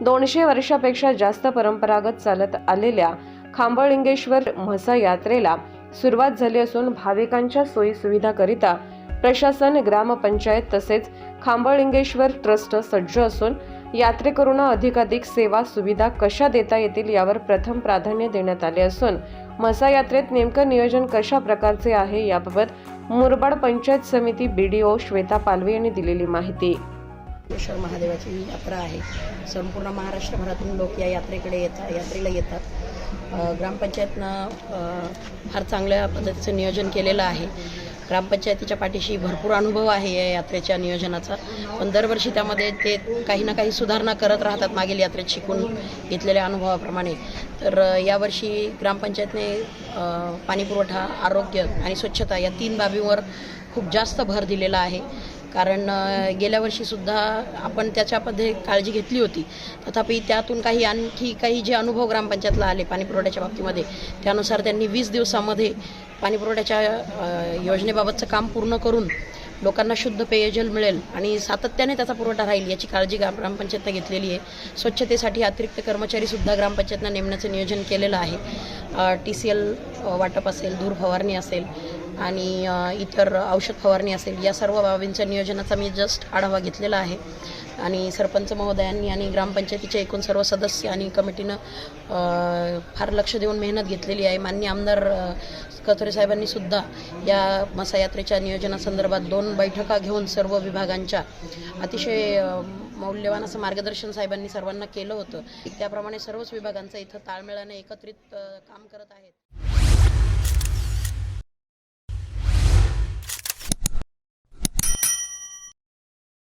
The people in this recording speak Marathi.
दोनशे वर्षापेक्षा जास्त परंपरागत चालत आलेल्या खांबळिंगेश्वर म्हसा यात्रेला सुरुवात झाली असून भाविकांच्या सोयी सुविधाकरिता प्रशासन ग्रामपंचायत तसेच खांबळिंगेश्वर ट्रस्ट सज्ज असून यात्रेकरूंना अधिकाधिक सेवा सुविधा कशा देता येतील यावर प्रथम प्राधान्य देण्यात आले असून म्हसा यात्रेत नेमकं नियोजन कशा प्रकारचे आहे याबाबत मुरबाड पंचायत समिती B D O Shweta Palve यांनी दिलेली माहिती. ईश्वर महादेवाची ही यात्रा आहे. संपूर्ण महाराष्ट्रभरातून लोक या यात्रेकडे येतात यात्रेला येतात. ग्रामपंचायतनं फार चांगल्या पद्धतीचं नियोजन केलेलं आहे. ग्रामपंचायतीच्या पाठीशी भरपूर अनुभव आहे या यात्रेच्या नियोजनाचा. पण दरवर्षी त्यामध्ये ते काही ना काही सुधारणा करत राहतात मागील यात्रेत शिकून घेतलेल्या अनुभवाप्रमाणे. तर यावर्षी ग्रामपंचायतने पाणीपुरवठा आरोग्य आणि स्वच्छता या तीन बाबींवर खूप जास्त भर दिलेला आहे. कारण गेल्या वर्षीसुद्धा आपण त्याच्यामध्ये काळजी घेतली होती. तथापि त्यातून काही आणखी काही जे अनुभव ग्रामपंचायतला आले पाणीपुरवठ्याच्या बाबतीमध्ये त्यानुसार त्यांनी वीस दिवसामध्ये पाणीपुरवठ्याच्या योजनेबाबतचं काम पूर्ण करून लोकांना शुद्ध पेयजल मिळेल आणि सातत्याने त्याचा पुरवठा राहील याची काळजी ग्राम ग्रामपंचायतनं घेतलेली आहे. स्वच्छतेसाठी अतिरिक्त कर्मचारीसुद्धा ग्रामपंचायतनं नेमण्याचं नियोजन केलेलं आहे. टी सी एल वाटप असेल धूर फवारणी असेल आणि इतर औषध फवारणी असेल या सर्व बाबींच्या नियोजनाचा मी जस्ट आढावा घेतलेला आहे. आणि सरपंच महोदयांनी आणि ग्रामपंचायतीचे एकूण सर्व सदस्य आणि कमिटीनं फार लक्ष देऊन मेहनत घेतलेली आहे. मान्य आमदार अ, कथोरे साहेबांनी सुद्धा या मसायात्रेच्या नियोजनासंदर्भात दोन बैठका घेऊन सर्व विभागांच्या अतिशय मौल्यवान असं मार्गदर्शन साहेबांनी सर्वांना केलं होतं. त्याप्रमाणे सर्वच विभागांचं इथं ताळमेळाने एकत्रित काम करत आहेत.